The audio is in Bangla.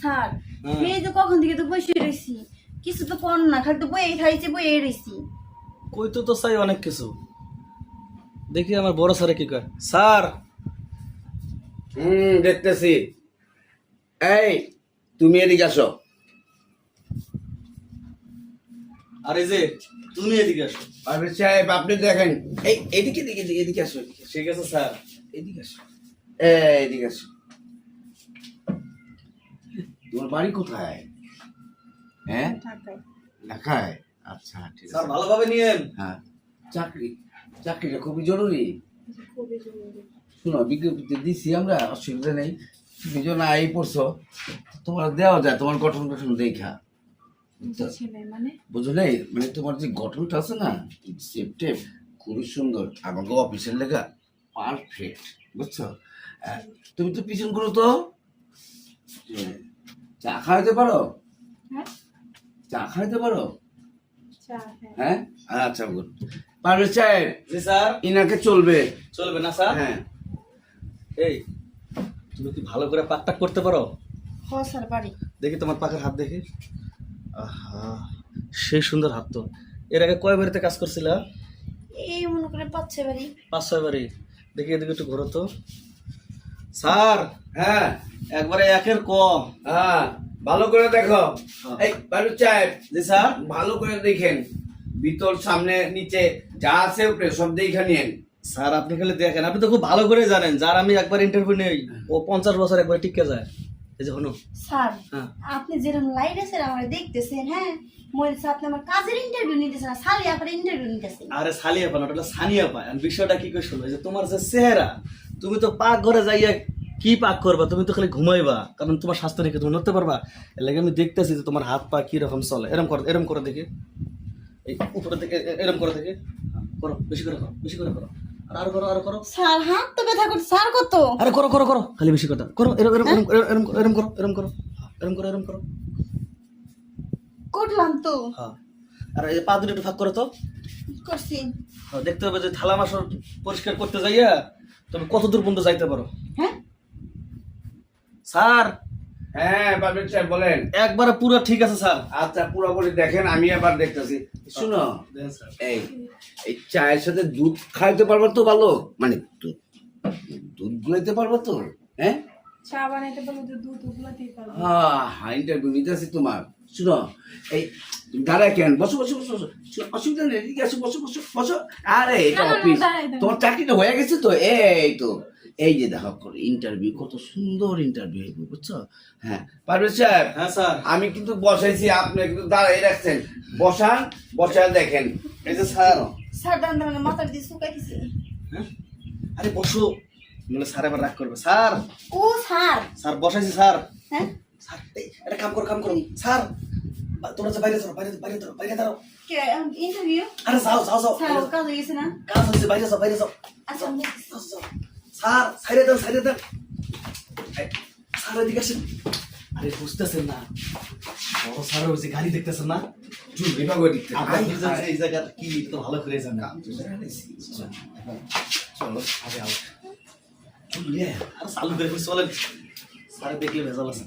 স্যার হ্যাঁ। এই তো কখন থেকে তো বসে রয়েছি? কিছু তো কর না খালি তো বইয়ে খাইছে বইয়ে রয়েছি কই তো তো চাই অনেক কিছু। দেখি আমার বড় স্যারে কি কয়। স্যার! হুম দেখতেছি। এই তুমি এদিকে আসো। আর যে তুমি এদিকে আসো। পারভেজ সাহেব আপনি দেখেন। এই এদিকে এদিকে এদিকে এদিকে আসো এদিকে আসো, ঠিক আছে স্যার। এদিকে আসো এই এদিকে আসো তোমার বাড়ি কোথায়? হ্যাঁ? ঢাকায়। ঢাকায়? আচ্ছা ঠিক স্যার আছে ভালোভাবে নিয়েন। হ্যাঁ। চাকরি? চাকরিটা খুবই জরুরি। শোনো বিজ্ঞপ্তি দিছি আমরা অসুবিধা নেই। তুমি যখন আই পড়ছো তোমার দেওয়া যায় তোমার গঠন গঠন দেখা। মানে? বুঝলে? মানে তোমার যে গঠনটা আছে না সেপটেপ খুবই সুন্দর। আমাকে অফিসের লেখা পারফেক্ট বুঝছ? তুমি তো পিছন করো তো। হ্যাঁ। চা খাওয়াতে পারো? হ্যাঁ। চা খাওয়াতে পারো? হ্যাঁ। হ্যাঁ? আচ্ছা গুড। পারভেজ সাহেব জি স্যার। ইনাকে চলবে। চলবে না স্যার? হ্যাঁ। এই তুমি কি ভালো করে পাক টাক করতে পারো? হ স্যার বাড়ি দেখি তোমার পাকের হাত দেখি। আহা সেই সুন্দর হাত তো। এর আগে কয় বাড়িতে কাজ করছিলা? এই মনে করে পাচ্ছে বাড়ি। পাঁচ ছয় বাড়ি। দেখি এদিকে একটু ঘোরো তো। স্যার হ্যাঁ একবারে একের ক হ্যাঁ ভালো করে দেখো। হ্যাঁ। এই সাহেব জি স্যার। ভালো করে দেখেন। ভিতর সামনে নিচে যা আছে উপরে সব দেখে নিন স্যার আপনি খালি দেখেন আপনি তো খুব ভালো করে জানেন। যার আমি একবার ইন্টারভিউ নেই ও পঞ্চাশ বছর একবার টিকে যায়। এই যে হনু স্যার হ্যাঁ। আপনি যেরকম লাইট আছেন আমার দেখতেছেন হ্যাঁ? মনে হচ্ছে আপনি আমার কাজের ইন্টারভিউ নিতেছেন না সালি আপনার ইন্টারভিউ নিতেছেন। আরে সালিয়া পান ওটা সানিয়া পায় আর বিষয়টা কি করে শুনবে যে তোমার যে চেহারা তুমি তো পাক ঘরে যাইয়া কি পাক করবা? তুমি তো খালি ঘুমাইবা কারণ তোমার স্বাস্থ্য রেখে তুমি নড়তে পারবা? এর লাগে আমি দেখতেছি যে তোমার হাত পা কি রকম চলে। এরম করো এরম করে দেখি। এই উপরে থেকে এ- এরম করে দেখি। হ্যাঁ, করো বেশি করে করো বেশি করে করো। আর করো আরও করো। স্যার হাত তো ব্যথা করছে স্যার কত? আরে করো করো করো। খালি বেশি কথা। করো এরম এরম এরম এরম এরম করো এরম করো। এরম করো এরম করো। করলাম তো। হ্যাঁ। আর এই পা দুটো একটু ফাঁক করো তো। করছি। হ্যাঁ, দেখতে হবে যে থালা মাসর পরিষ্কার করতে যাইয়া তুমি কত দূর পর্যন্ত যাইতে পারো? হ্যাঁ? স্যার! হ্যাঁ পারভেজ সাহেব বলেন। একবারে পুরো ঠিক আছে স্যার। আচ্ছা পুরোপুরি দেখেন আমি আবার দেখতেছি। শুনো এই এই চায়ের সাথে দুধ খাইতে পারব তো ভালো? মানে দুধ দুধ গুলাইতে পারব তো? হ্যাঁ? চা বানাইতে পারলে তো দুধ উগলাতেই পারব। হ্যাঁ ইন্টারভিউ নিতেছি তোমার। শুনো এই দাঁড়ায় কেন? বসো বসো বসো বসো। অসুবিধা নেই এদিকে আসো বসো বসো বসো। আরে এটা না, না, না, অফিস দাঁড়াই, দাঁড়াই। তোমার চাকরিটা হয়ে গেছে তো? এই তো। এই যে দেখো ইন্টারভিউ কত সুন্দর ইন্টারভিউ বুঝছ? হ্যাঁ হ্যাঁ স্যার। আমি কিন্তু বসাইছি আপনি কিন্তু দাঁড়াই রাখছেন। বসান বসায় দেখেন। এই যে স্যার। স্যার দান দান মাথার দিয়ে শুকাই হ্যাঁ? আরে বসো। বলে স্যার এবার রাগ করবে। স্যার! ও স্যার! স্যার বসাইছি স্যার! হ্যাঁ? স্যার একটা কাম করো কাম করো। স্যার বা- তোমরা যে বাইরে যাও বাইরে বাইরে বাইরে দাঁড়াও কে ইন্টারভিউ আরে যাও যাও যাও স্যার কাজ হয়ে গেছে না? কাজ হচ্ছে বাইরে যাও বাইরে যাও। আচ্ছা। স্যার সাইডে দেন সাইডে দেন। এই, স্যার এদিকে আসেন। আরে বুঝতেছেন না। বড় স্যার ওই যে গাড়ি দেখতেছেন না? এই জায়গার কি তো ভালো করে জানেন। চলো আগে আগে চলে আর চালু করে চলেন। স্যার দেখলে ভেজাল আছে।